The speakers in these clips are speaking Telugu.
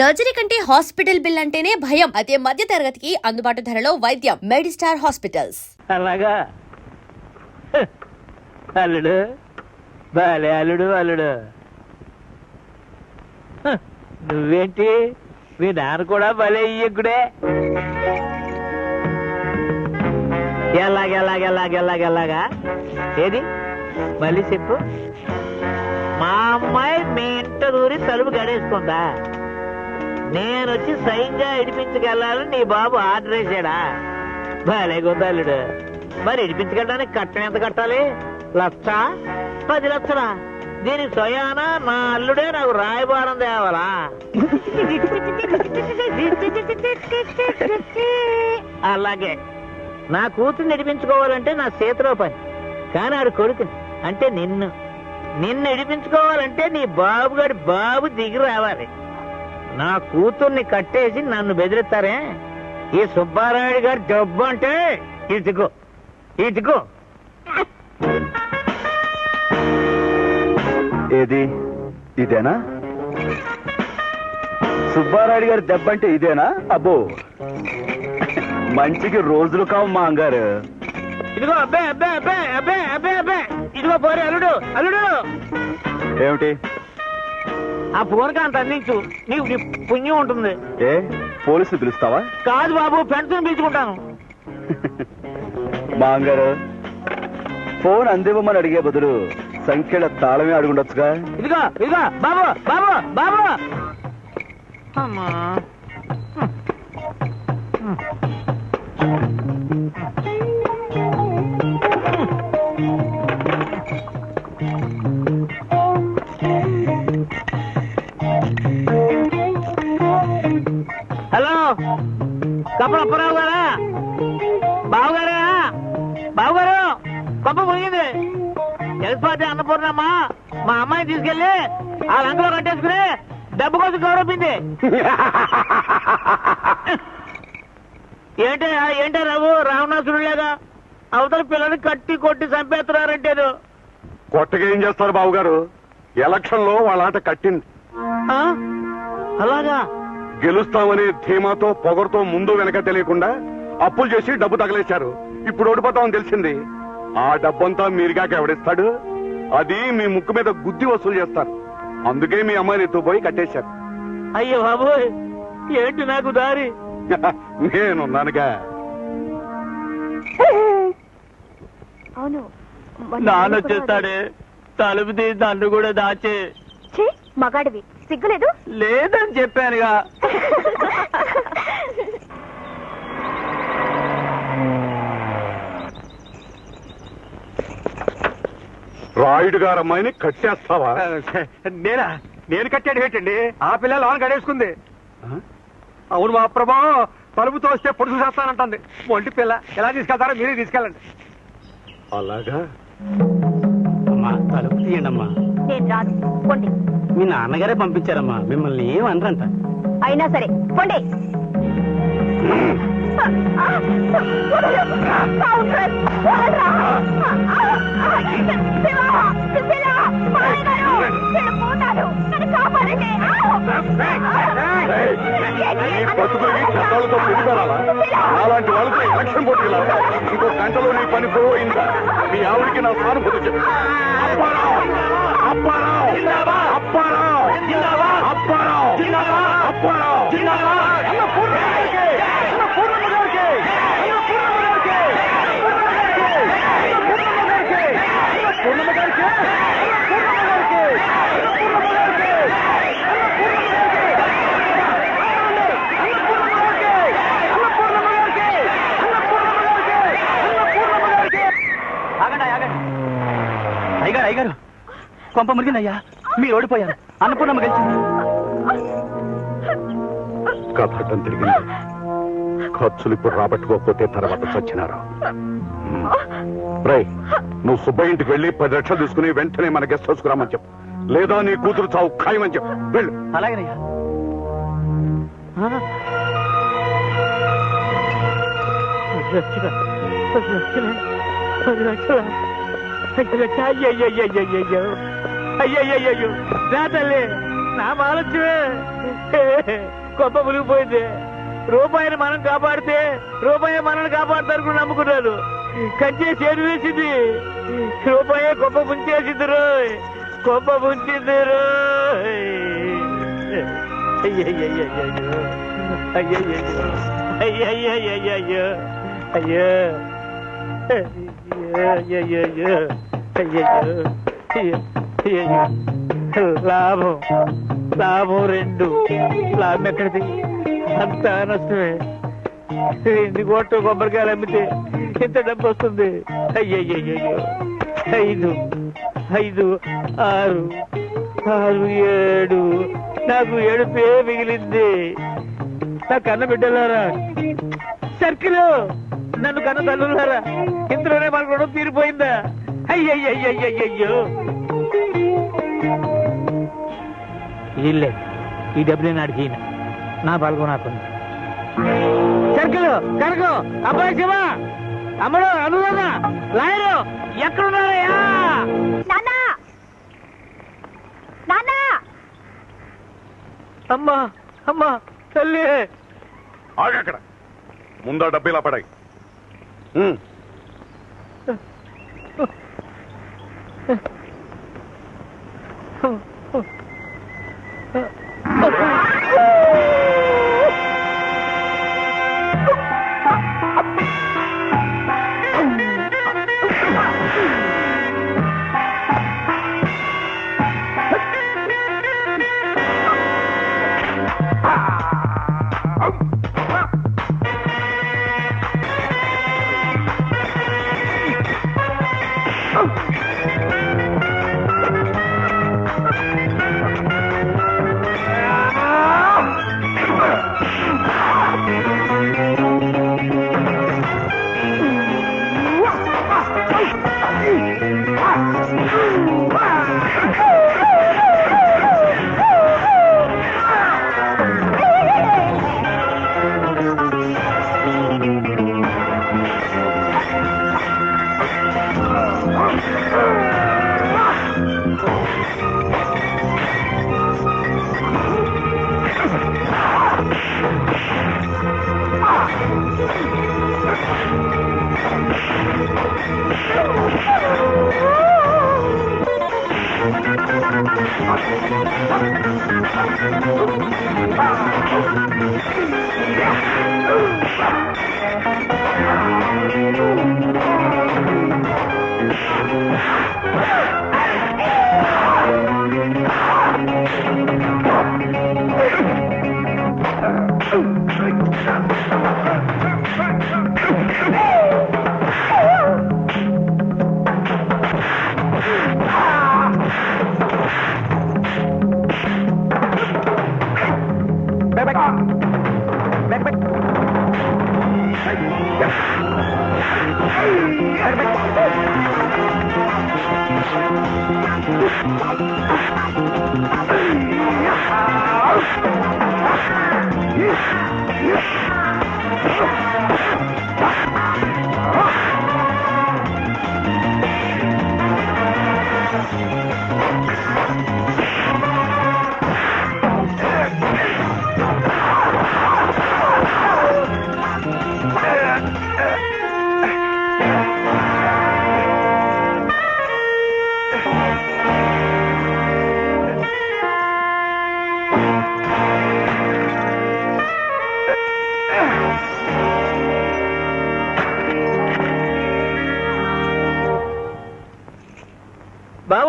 సర్జరీ కంటే హాస్పిటల్ బిల్ అంటేనే భయం. అదే మధ్య తరగతికి అందుబాటు ధరలో వైద్యం. Medistar hospitals. అలాగా? అల్లుడు. బాలే అల్లుడు అల్లుడు. నువ్వేంటి? మీ నాన్న కూడా భలే ఇయ్యకుడే ఎలాగెలాగెలాగెలాగెలాగా ఏది? మళ్ళీ చెప్పు. మా అమ్మాయి మీ ఇంట దూరి తలుపు గడేసుకుందా? నేను వచ్చి సైన్గా ఇడిపించుకెళ్ళాలని నీ బాబు ఆర్డర్ వేసాడా భలే గుందల్లుడు మరి ఇడిపించగలడానికి కట్టం ఎంత కట్టాలి? లక్ష? పది లక్షలా? దీనికి స్వయాన? నా అల్లుడే నాకు రాయబారం తేవాలా? అలాగే. నా కూతుర్ని ఇడిపించుకోవాలంటే నా చేతిలో పని. కానీ ఆడు కొడుకుని అంటే నిన్ను. నిన్ను ఇడిపించుకోవాలంటే నీ బాబుగాడి బాబు దిగి రావాలి. నా కూతుర్ని కట్టేసి నన్ను బెదిరిస్తారే? ఈ సుబ్బారాయుడు గారి డబ్బు అంటే ఇదిగో ఇదిగో ఏది? ఇదేనా? సుబ్బారాయుడు గారి దెబ్బ అంటే ఇదేనా? అబ్బో. మంచికి రోజులు కావు మా అంగారు. ఇదిగో అబ్బే అబ్బే అబ్బే అబ్బే అబ్బే అబ్బే. ఇదిగో పోరే అల్లుడు అల్లుడు. ఏమిటి? ఆ ఫోన్ అందించు నీకు నీ పుణ్యం ఉంటుంది. ఏ? పోలీసులు పిలుస్తావా? కాదు బాబు పెన్షన్ పీల్చుకుంటాను. మా అంగారు ఫోన్ అందివ్వమని అడిగే బదులు సంఖ్యల తాళమే అడుగుండొచ్చుగా ఇదిగో ఇదిగో బాబు బాబు బాబు. అమ్మా. కప్పల అప్పారావు గారా? బావు గారా బావు గారు కప్ప మునిగింది. జగత్పాటి అన్నపూర్ణమ్మ మా అమ్మాయిని తీసుకెళ్ళి ఆ లంకలో కట్టేసుకుని డబ్బు కోసం గౌరవింది ఏంటి ఏంటో రావు? రావణాసుడు లేగా అవతల పిల్లని కట్టి కొట్టి చంపేస్తున్నారంటేను కొత్తగా ఏం చేస్తారు బాబు గారు ఎలక్షన్లో వాళ్ళ ఆట కట్టింది. ఆ? అలాగా? గెలుస్తామనే ధీమాతో పొగరుతో ముందు వెనక తెలియకుండా అప్పులు చేసి డబ్బు తగలేశారు. ఇప్పుడు ఓడిపోతామని తెలిసింది. ఆ డబ్బంతా మీరుగాక ఎవడిస్తాడు? అది మీ ముక్కు మీద గుద్ది వసూలు చేస్తారు. అందుకే మీ అమ్మాయిని ఎత్తుపోయి కట్టేశారు. అయ్యో బాబు ఏంటి నాకు దారి? నేనున్నానుగా. అవును నాన్న వచ్చేస్తాడే? తలుపు తీసి నన్ను కూడా దాచే. ఛీ, మగాడివి. సిగ్గులేదు? లేదని చెప్పానుగా. రాయుడు గారు అమ్మాయిని కట్టేస్తావా నేనా? నేను కట్టాడు ఏంటండి? ఆ పిల్ల లోన్ గడేసుకుంది అవును మా ప్రభా తలుపు తోస్తే పొడుసు చేస్తానంటుంది. ఒంటి పిల్ల ఎలా తీసుకెళ్తారో మీరే తీసుకెళ్ళండి. అలాగా? అమ్మా తలుపు తీయండి అమ్మా నేను పొండి. మీ నాన్నగారే పంపించారమ్మా. మిమ్మల్ని ఏం అనరంట. అయినా సరే పొండి బతుకులకి చట్టాలతో పెట్టుకోవాలా అలాంటి వాళ్ళతో ఎలక్షన్ పోటీలా ఇంకో గంటలో నీ పని పోయిందా మీ ఆవిడికి నా సానుభూతి చెప్పు! అప్పారావు! అప్పారావు! అయ్యగారు అయ్యగారు కొంప మురిగిందయ్యా మీరు ఓడిపోయారు అన్నపూర్ణమ్మ గెలిచింది కథటం తిరిగింది ఖర్చులు ఇప్పుడు రాబట్టుకోకపోతే తర్వాత చచ్చినారా రై నువ్వు సుబ్బయ్య ఇంటికి వెళ్ళి పది లక్షలు తీసుకుని వెంటనే మన గెస్ట్ హౌస్ రామని చెప్పు. లేదా నీ కూతురు చావు ఖాయమని చెప్పు. వెళ్ళు. అలాగేనయ్యా. అయ్యయ్యో లక్షల? నా తల్లి. నా మాలచ్చువే గొప్ప మునిగిపోయింది. రూపాయిని మనం కాపాడితే రూపాయి మనల్ని కాపాడతారు నమ్ముకున్నారు కంచే చేరు వేసింది. రూపాయి గొప్ప ముంచేసింది రోయ్. గొప్ప ముంచింది రోయ్. అయ్యయ్యయ్యయ్యో అయ్యయ్యయ్యో. అయ్యయ్యయ్యయ్యో అయ్యో. అయ్యయ్యయ్యో. అయ్యయ్యో అయ్యయ్యో లాభం. లాభం రెండు. లాభం ఎక్కడిది? అంతా నష్టమే. ఎన్ని కోట్ల కొబ్బరికాయలు అమ్మితే ఎంత డబ్బు వస్తుంది. అయ్యయ్యో ఐదు ఐదు ఆరు ఆరు ఏడు. నాకు ఏడుపే మిగిలింది. నా కన్న బిడ్డలారా సర్కిల్. నన్ను కన్న తల్లులారా ఇంతలోనే మనకు రుణం తీరిపోయిందా? అయ్యయ్యయ్యయ్యయ్యో ఇల్లే ఈ డబ్బు నేను అడిగిన నా పాల్గొ నాకుంది. సర్కిల్ కనకం అబ్బాయి శివ. అమ్మడు అనురాధ లాయరు ఎక్కడున్నారయ్యా నాన్నా! నాన్నా! అమ్మా అమ్మా తల్లి. ఆగక్కడ ముందా డబ్బు Huh. Thank you. పడాయి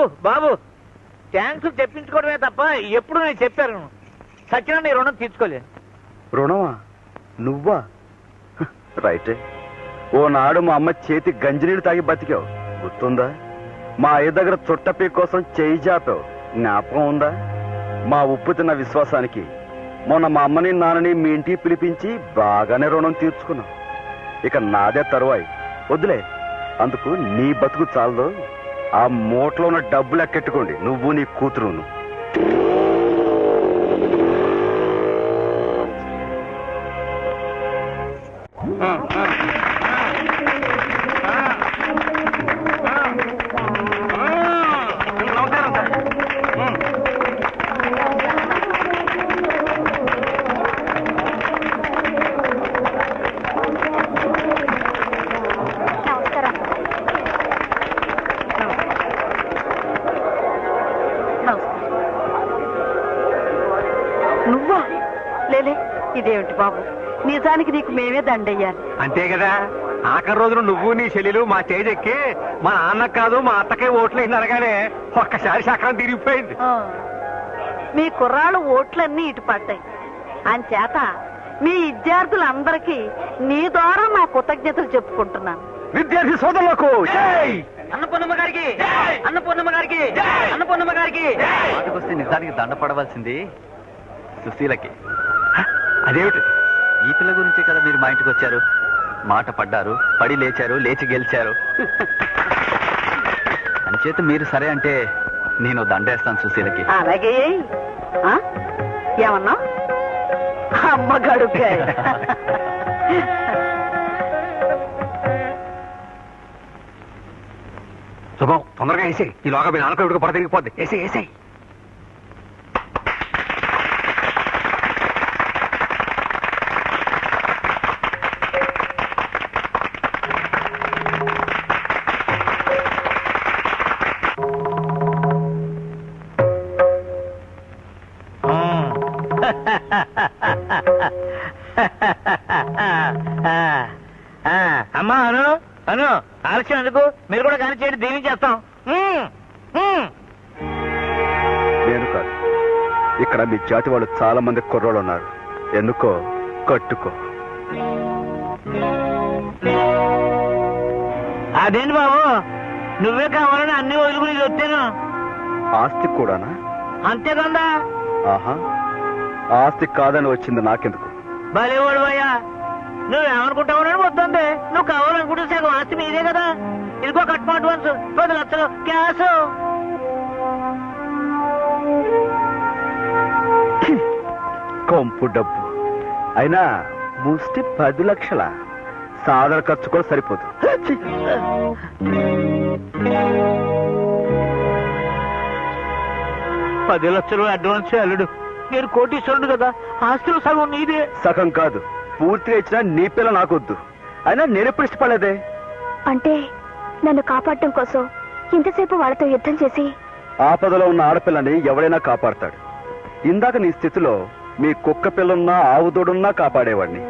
బాబు బాబు థ్యాంక్స్ చెప్పించుకోవడమే తప్ప ఎప్పుడు నేను చెప్పాను. సచిన నీ రుణం తీర్చుకోలేదు రుణమా? నువ్వా? రైట్ రైటే. ఓ నాడు మా అమ్మ చేతి గంజినీళ్ళు తాగి బతికావు. గుర్తుందా? మా అయ్య దగ్గర చుట్టపీ కోసం చేయి జాపావు. జ్ఞాపకం ఉందా? మా ఉప్పు తిన్న విశ్వాసానికి. మొన్న మా అమ్మని నాన్నని మీ ఇంటికి పిలిపించి బాగానే రుణం తీర్చుకున్నాం ఇక నాదే తరువాయి. వద్దులే. అందుకు నీ బతుకు చాలదు. ఆ మూటలో ఉన్న డబ్బులు ఎక్కెట్టుకోండి నువ్వు నీ కూతురును. బాబు. నిజానికి నీకు మేమే దండయ్యాలి. అంతే కదా ఆఖరి రోజున నువ్వు నీ చెల్లెలు మా స్టేజ్ ఎక్కి మా నాన్న కాదు మా అత్తకే ఓట్లు వేసింది అనగానే ఒక్కసారి చక్రం తిరిగిపోయింది. మీ కుర్రాళ్ళు ఓట్లన్నీ ఇటు పడ్డాయి. అంచేత మీ విద్యార్థులందరికీ నీ ద్వారా నా కృతజ్ఞతలు చెప్పుకుంటున్నాను. విద్యార్థి సోదరులకు జై! అన్నపూర్ణమ్మ గారికి అన్నపూర్ణమ్మ గారికి అన్నపూర్ణమ్మ గారికి. నిజానికి దండ పడవలసింది సుశీలకి. అదేమిటి? ఈ పిల్ల గురించే కదా మీరు మా ఇంటికి వచ్చారు. మాట పడ్డారు పడి లేచారు లేచి గెలిచారు. అంచేత మీరు సరే అంటే నేను దండేస్తాను సుశీలకి. అలాగే. ఆ? ఏమన్నా? అమ్మ గడుగ్గాయ శుభం తొందరగా వేసే ఈ లోగా మీ నాన్నకు పొడ తిరిగిపోద్ది వేసే వేసే అమ్మా అను అను ఆలస్యం ఎందుకు? మీరు కూడా కానీ చేయండి దీవించేస్తాం. నేను కాదు. ఇక్కడ మీ జాతి వాళ్ళు చాలా మంది కుర్రోళ్ళు ఉన్నారు. ఎందుకో కట్టుకో. అదేంటి బాబు? నువ్వే కావాలని అన్ని వదులుకుని వచ్చాను ఆస్తి కూడానా? అంతేకందా ఆహా. ఆస్తి కాదని వచ్చింది నాకెందుకు? భలేవాడు అయ్యా నువ్వేమనుకుంటావు వద్దండి నువ్వు కావాలనుకుంటే సగం ఆస్తి మీదే కదా. ఇదిగో కట్మ అడ్వాన్స్ పది లక్షలు. క్యాష్. కొంపు డబ్బు. అయినా ముష్టి పది లక్షల? సాధారణ ఖర్చు కూడా సరిపోదు! పది లక్షలు అడ్వాన్స్ అల్లుడు. నేను కోటీశ్వరుడు కదా? ఆస్తులు సగం నీదే. సగం కాదు. పూర్తిగా ఇచ్చినా నీ పిల్ల నాకొద్దు. అయినా నేనెప్పుడు ఇష్టపడలేదే? అంటే నన్ను కాపాడటం కోసం ఇంతసేపు వాళ్ళతో యుద్ధం చేసి ఆపదలో ఉన్న ఆడపిల్లని ఎవడైనా కాపాడతాడు. ఇందాక నీ స్థితిలో మీ కుక్క పిల్లున్నా ఆవు దూడున్నా కాపాడేవాడిని.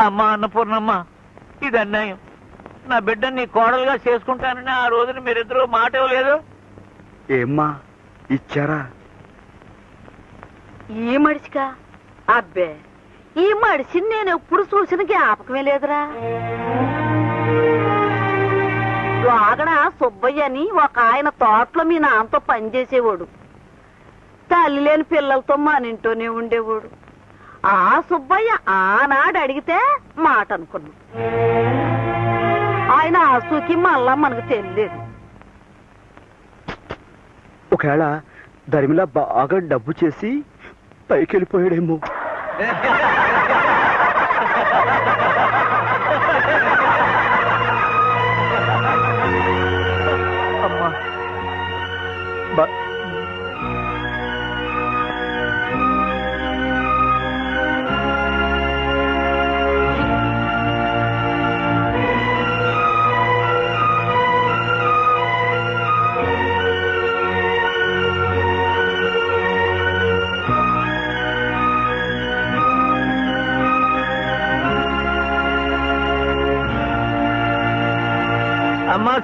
అమ్మా అన్నపూర్ణమ్మ ఇది అన్యాయం. నా బిడ్డని నీ కోడలుగా చేసుకుంటానని ఆ రోజున మీరిద్దరూ మాట ఇవ్వలేదు? ఏమ్మా ఇచ్చారా? ఈ మడిచిగా అబ్బే ఈ మడిసిని నేను ఎప్పుడు చూసిన జ్ఞాపకమే లేదురా. లోగడ సుబ్బయ్య అని ఒక ఆయన తోటలో మీ నాన్నతో పనిచేసేవాడు. తల్లి లేని పిల్లలతో మన ఇంట్లోనే ఉండేవాడు. ఆ సుబ్బయ్య ఆనాడు అడిగితే మాట అనుకున్నాం ఆయన ఆసుకి మళ్ళా మనకు తెలియలేదు. ఒకవేళ ధర్మిలా బాగా డబ్బు చేసి పైకి వెళ్ళిపోయాడేమో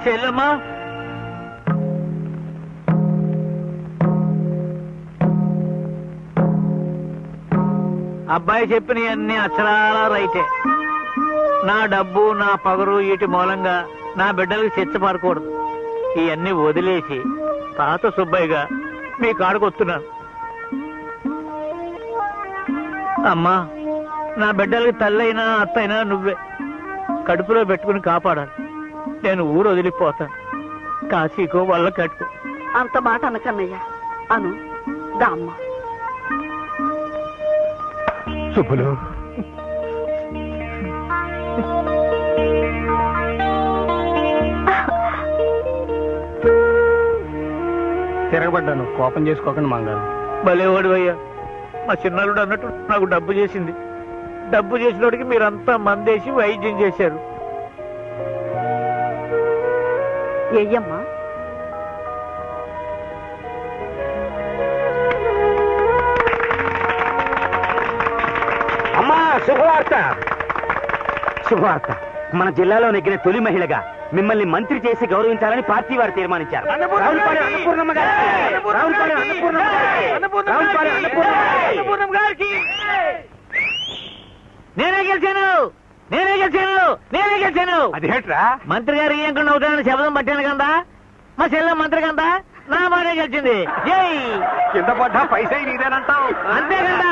చెల్లమ్మా. అబ్బాయి చెప్పిన అన్ని అక్షరాల రైటే. నా డబ్బు నా పగరు వీటి మూలంగా నా బిడ్డలకు చెచ్చపడకూడదు ఇవన్నీ వదిలేసి తాత సుబ్బయ్యగా మీ కాడుకొస్తున్నాను అమ్మా నా బిడ్డలకి తల్లైనా అత్తైనా నువ్వే. కడుపులో పెట్టుకుని కాపాడాలి. నేను ఊరు వదిలిపోతాను. కాశీకో వల్ల కట్టుకో. అంత మాట అనకన్నయ్య. అను దామ్మ శుభులు తిరగబడ్డాను. కోపం చేసుకోకండి మంగారు. భలేవాడు అయ్యా మా చిన్నలుడు అన్నట్టు నాకు డబ్బు చేసింది. డబ్బు చేసినోడికి మీరంతా మందేసి వైద్యం చేశారు. ఏయమ్మా అమ్మా శుభవార్త. శుభవార్త. మన జిల్లాలో నెగ్గిన తొలి మహిళగా మిమ్మల్ని మంత్రి చేసి గౌరవించాలని పార్టీ వారు తీర్మానించారు! నేనే గెలిచాను. నేనే గెలిచాను. నేనే గెలిచాను. అదేంట్రా మంత్రి గారు ఇయ్యకుండా అవుతానని శబ్దం పట్టాను కదా? మా చెల్లె మంత్రి కదా? నా మానే గెలిచింది. జై కింద పడ్డా పైసా నీదేనంటావు. అంతే కదా?